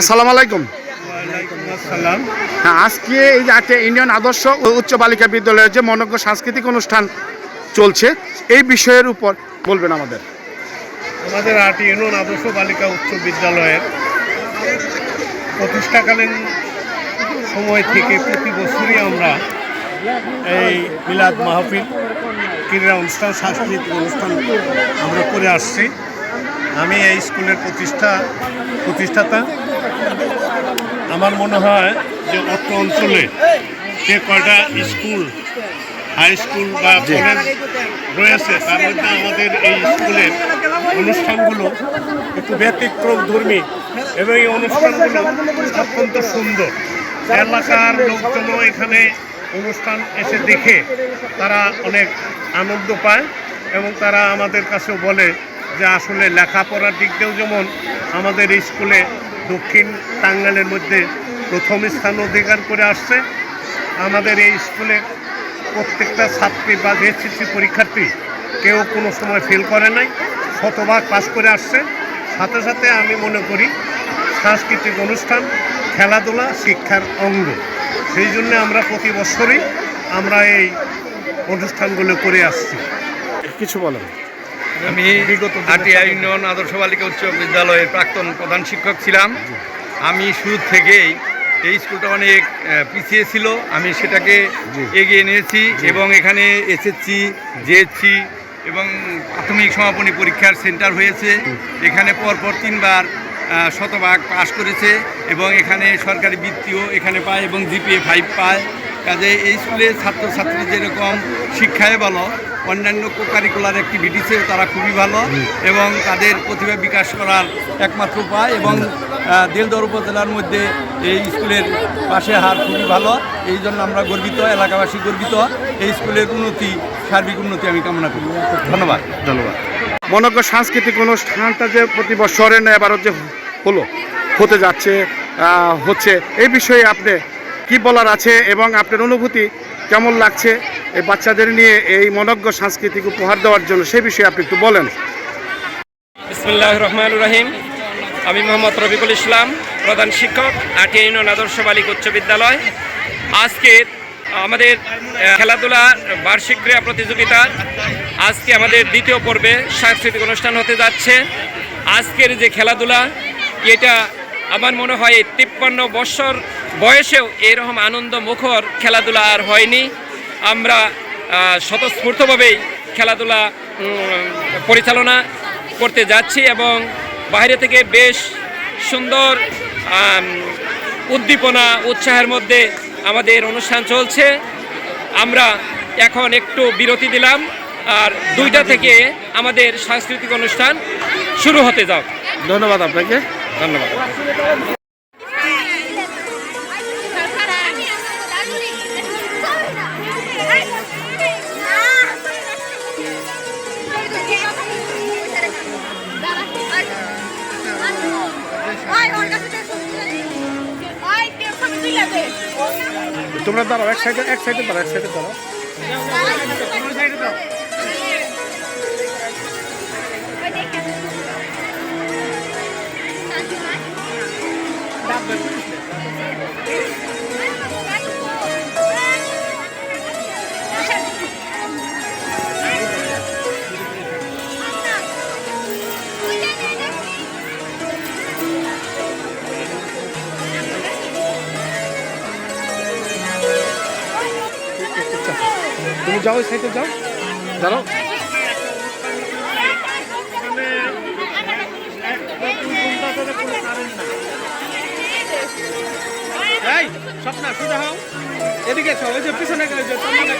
আসসালামু আলাইকুম। হ্যাঁ আজকে এই যে আজকে ইন্ডিয়ান আদর্শ উচ্চ বালিকা বিদ্যালয়ের যে মনজ্ঞ সাংস্কৃতিক অনুষ্ঠান চলছে এই বিষয়ের উপর বলবেন আমাদের। আমাদের আট ইউনিয়ন আদর্শ বালিকা উচ্চ বিদ্যালয়ের প্রতিষ্ঠাকালীন সময় থেকে প্রতি বছরই আমরা এই মিলাদ মাহফিল ক্রীড়া অনুষ্ঠান সাংস্কৃতিক অনুষ্ঠান আমরা করে আসছি। আমি এই স্কুলের প্রতিষ্ঠা প্রতিষ্ঠাতা। আমার মনে হয় যে অত্র অঞ্চলে যে কয়টা স্কুল হাই স্কুল বা কলেজ রয়েছে তার মধ্যে আমাদের এই স্কুলের অনুষ্ঠানগুলো একটু ব্যতিক্রম ধর্মী এবং এই অনুষ্ঠানগুলো অত্যন্ত সুন্দর। এলাকার লোকজনও এখানে অনুষ্ঠান এসে দেখে তারা অনেক আনন্দ পায় এবং তারা আমাদের কাছেও বলে যে আসলে লেখাপড়ার দিক দিয়েও যেমন আমাদের স্কুলে দক্ষিণ টাঙ্গাইলের মধ্যে প্রথম স্থান অধিকার করে আসছে, আমাদের এই স্কুলে প্রত্যেকটা ছাত্রী বা এসএসসি পরীক্ষার্থী কেউ কোনো সময় ফেল করে নাই, শতভাগ পাস করে আসছে। সাথে সাথে আমি মনে করি সাংস্কৃতিক অনুষ্ঠান, খেলাধুলা শিক্ষার অঙ্গ। সেই জন্য আমরা প্রতি বছরই আমরা এই অনুষ্ঠানগুলো করে আসছি। কিছু বলেন। আমি আটিয়া ইউনিয়ন আদর্শ বালিকা উচ্চ বিদ্যালয়ের প্রাক্তন প্রধান শিক্ষক ছিলাম। আমি শুরু থেকেই এই স্কুলটা অনেক পিছিয়ে ছিল। আমি সেটাকে এগিয়ে নিয়েছি এবং এখানে এসএসসি জিএসসি এবং প্রাথমিক সমাপনী পরীক্ষার সেন্টার হয়েছে। এখানে পরপর তিনবার শতভাগ পাশ করেছে এবং এখানে সরকারি বৃত্তিও এখানে পায় এবং জিপিএ ফাইভ পায়। কাজে এই স্কুলের ছাত্রছাত্রী যেরকম শিক্ষায় ভালো অন্যান্য কারিকুলার অ্যাক্টিভিটিসেও তারা খুবই ভালো এবং তাদের প্রতিভা বিকাশ করার একমাত্র উপায় এবং দিলদর উপজেলার মধ্যে এই স্কুলের পাশে হার খুবই ভালো। এই জন্য আমরা গর্বিত এলাকাবাসী গর্বিত। এই স্কুলের উন্নতি সার্বিক উন্নতি আমি কামনা করি। ধন্যবাদ। ধন্যবাদ। মনজ্ঞ সাংস্কৃতিক অনুষ্ঠানটা যে প্রতি বছরে না এবারও যে হলো হতে যাচ্ছে হচ্ছে। এই বিষয়ে আপনি কি বলার আছে এবং আপনার অনুভূতি কেমন লাগছে এই বাচ্চাদের নিয়ে এই মনজ্ঞ সাংস্কৃতিক উপহার দেওয়ার জন্য? সেই বিষয়ে আপনি একটু বলেন। বিসমুল্লাহ রহমান রহিম আমি মোহাম্মদ রবিকুল ইসলাম, প্রধান শিক্ষক, আটিয়া ইউনিয়ন আদর্শ বালিকা উচ্চ বিদ্যালয়। আজকে আমাদের খেলাধুলা, বার্ষিক ক্রীড়া প্রতিযোগিতা আজকে আমাদের দ্বিতীয় পর্বে সাংস্কৃতিক অনুষ্ঠান হতে যাচ্ছে। আজকের যে খেলাধুলা, এটা আমার মনে হয় তিপ্পান্ন বছর বয়সেও এরকম আনন্দ মুখর খেলাধুলা আর হয়নি। আমরা স্বতঃস্ফূর্তভাবেই খেলাধুলা পরিচালনা করতে যাচ্ছি এবং বাইরে থেকে বেশ সুন্দর উদ্দীপনা উৎসাহের মধ্যে আমাদের অনুষ্ঠান চলছে। আমরা এখন একটু বিরতি দিলাম আর দুইটা থেকে আমাদের সাংস্কৃতিক অনুষ্ঠান শুরু হতে যাও। ধন্যবাদ আপনাকে। ধন্যবাদ। তোমরা দাঁড়াও এক সাইডে এক সাইডে দাঁড়াও এক সাইডে দাঁড়াও। তুমি যাও ওই যাও। দাঁড়াও। এই, স্বপ্না, সোজা হও। এদিকে এসো, ওই যে পিছনে গেলে যে চন্দনা